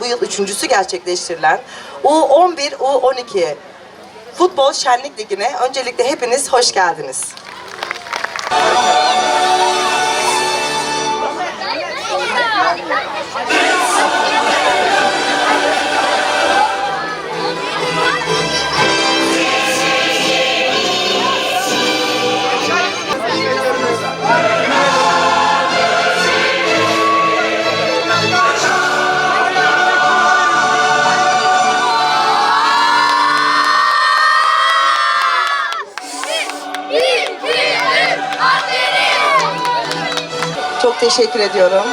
bu yıl üçüncüsü gerçekleştirilen U11, U12 Futbol Şenlik Ligi'ne öncelikle hepiniz hoş geldiniz. Çok teşekkür ediyorum.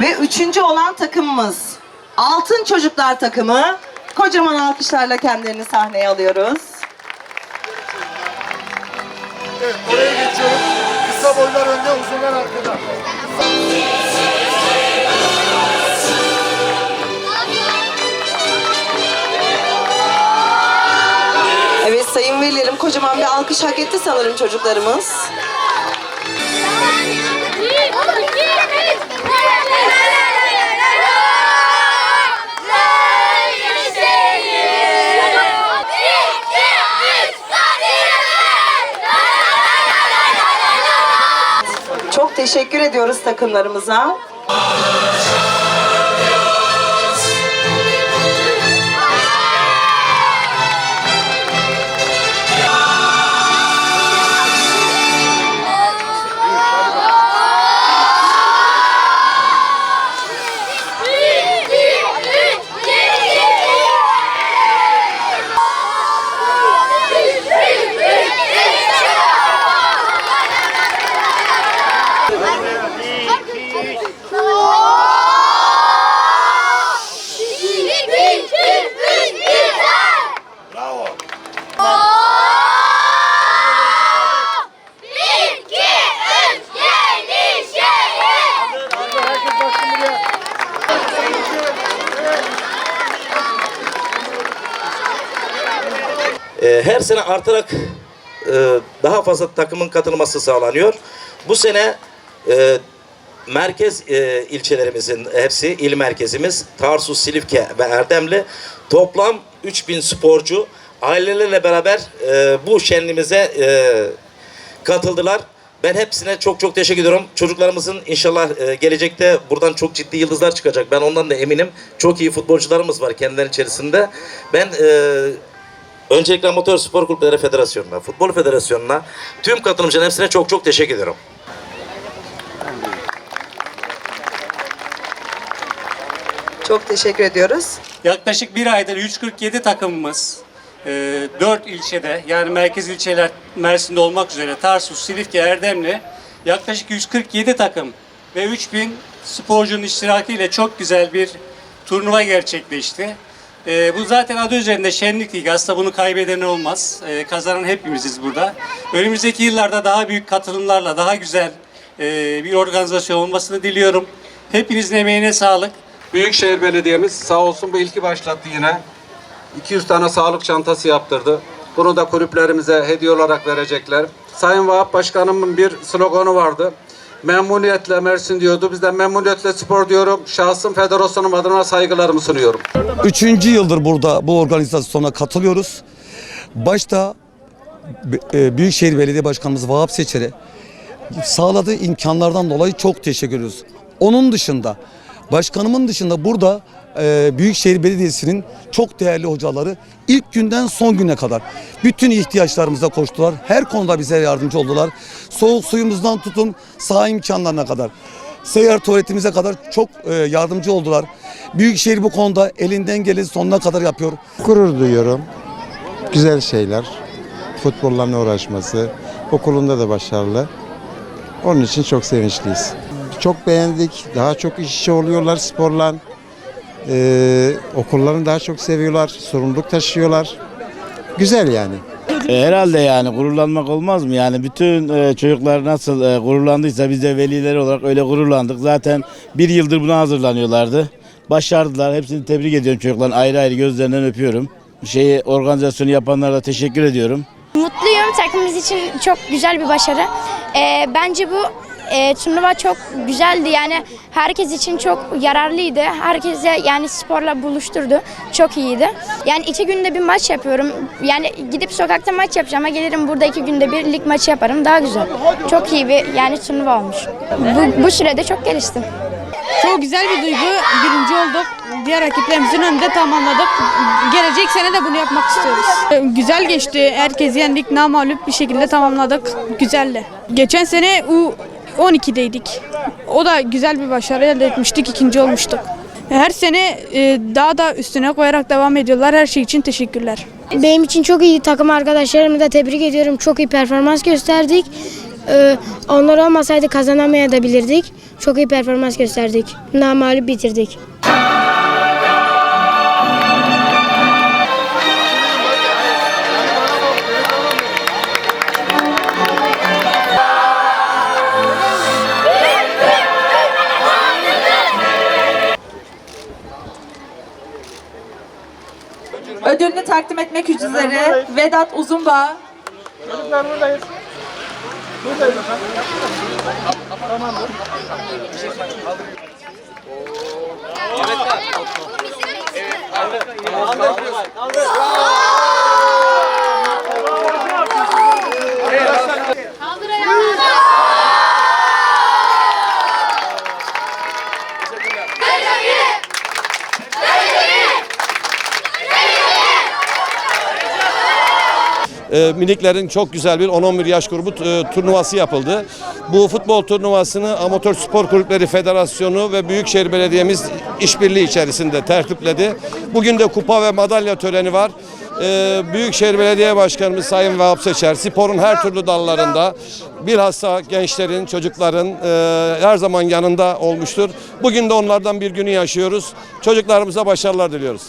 Ve üçüncü olan takımımız Altın Çocuklar takımı. Kocaman alkışlarla kendilerini sahneye alıyoruz. Evet, oraya geçiyorum. Kısa boylar önde, uzunlar arkada. Sayın velilerim kocaman bir alkış hak etti sanırım çocuklarımız. Çok teşekkür ediyoruz takımlarımıza. Ee, her sene artarak e, daha fazla takımın katılması sağlanıyor. Bu sene e, merkez e, ilçelerimizin hepsi, il merkezimiz Tarsus, Silifke ve Erdemli toplam 3000 sporcu ailelerle beraber e, bu şenliğimize e, katıldılar. Ben hepsine çok çok teşekkür ediyorum. Çocuklarımızın inşallah e, gelecekte buradan çok ciddi yıldızlar çıkacak. Ben ondan da eminim. Çok iyi futbolcularımız var kendilerinin içerisinde. Ben e, Öncelikle Amatör Spor Kulüpleri Federasyonu'na, Futbol Federasyonu'na, tüm katılımcıların hepsine çok çok teşekkür ediyorum. Çok teşekkür ediyoruz. Yaklaşık bir aydır 147 takımımız 4 ilçede yani merkez ilçeler Mersin'de olmak üzere Tarsus, Silifke, Erdemli yaklaşık 147 takım ve 3000 sporcunun iştirakiyle çok güzel bir turnuva gerçekleşti. E, bu zaten adı üzerinde şenlik ligi. Aslında bunu kaybeden olmaz. E, kazanan hepimiziz burada. Önümüzdeki yıllarda daha büyük katılımlarla daha güzel e, bir organizasyon olmasını diliyorum. Hepinizin emeğine sağlık. Büyükşehir Belediye'miz sağ olsun bu ilki başlattı yine. 200 tane sağlık çantası yaptırdı. Bunu da kulüplerimize hediye olarak verecekler. Sayın Vahap Başkanımın bir sloganı vardı. Memnuniyetle Mersin diyordu. Biz de memnuniyetle spor diyorum. Şahsım federasyonum adına saygılarımı sunuyorum. Üçüncü yıldır burada bu organizasyona katılıyoruz. Başta e, Büyükşehir Belediye Başkanımız Vahap Seçer'e sağladığı imkanlardan dolayı çok teşekkür ediyoruz. Onun dışında başkanımın dışında burada e, Büyükşehir Belediyesi'nin çok değerli hocaları ilk günden son güne kadar bütün ihtiyaçlarımıza koştular. Her konuda bize yardımcı oldular. Soğuk suyumuzdan tutun saha imkanlarına kadar. Seyyar tuvaletimize kadar çok e, yardımcı oldular. Büyükşehir bu konuda elinden geleni sonuna kadar yapıyor. Gurur duyuyorum. Güzel şeyler. Futbolla uğraşması. Okulunda da başarılı. Onun için çok sevinçliyiz. Çok beğendik. Daha çok iş oluyorlar sporla. Ee, okullarını daha çok seviyorlar, sorumluluk taşıyorlar. Güzel yani. E, Herhalde yani gururlanmak olmaz mı? Yani bütün e, çocuklar nasıl e, gururlandıysa biz de veliler olarak öyle gururlandık. Zaten bir yıldır buna hazırlanıyorlardı. Başardılar. Hepsini tebrik ediyorum çocukların ayrı ayrı gözlerinden öpüyorum. Şeyi organizasyonu yapanlara da teşekkür ediyorum. Mutluyum. Takımımız için çok güzel bir başarı. Ee, bence bu e, turnuva çok güzeldi. Yani herkes için çok yararlıydı. Herkese yani sporla buluşturdu. Çok iyiydi. Yani iki günde bir maç yapıyorum. Yani gidip sokakta maç yapacağım ama gelirim burada iki günde bir lig maçı yaparım. Daha güzel. Çok iyi bir yani turnuva olmuş. Bu, bu sürede çok geliştim. Çok güzel bir duygu. Birinci olduk. Diğer rakiplerimizin önünde tamamladık. Gelecek sene de bunu yapmak istiyoruz. Ee, Güzel geçti. Herkesi yendik. Namağlup bir şekilde tamamladık. Güzeldi. Geçen sene U12'deydik. O da güzel bir başarı elde etmiştik. ikinci olmuştuk. Her sene e, daha da üstüne koyarak devam ediyorlar. Her şey için teşekkürler. Benim için çok iyi takım arkadaşlarımı da tebrik ediyorum. Çok iyi performans gösterdik. Ee, onlar olmasaydı kazanamayabilirdik. Çok iyi performans gösterdik. Namalip bitirdik. Ödülünü takdim etmek üzere Vedat Uzunbağ. Buradayım efendim. Tamamdır. Evet abi. Evet. Kaldır. Kaldır. Kaldır. E, miniklerin çok güzel bir 10-11 yaş grubu e, turnuvası yapıldı. Bu futbol turnuvasını Amatör Spor Kulüpleri Federasyonu ve Büyükşehir Belediye'miz işbirliği içerisinde tertipledi. Bugün de kupa ve madalya töreni var. E, Büyükşehir Belediye Başkanımız Sayın Vahap Seçer sporun her türlü dallarında bilhassa gençlerin, çocukların e, her zaman yanında olmuştur. Bugün de onlardan bir günü yaşıyoruz. Çocuklarımıza başarılar diliyoruz.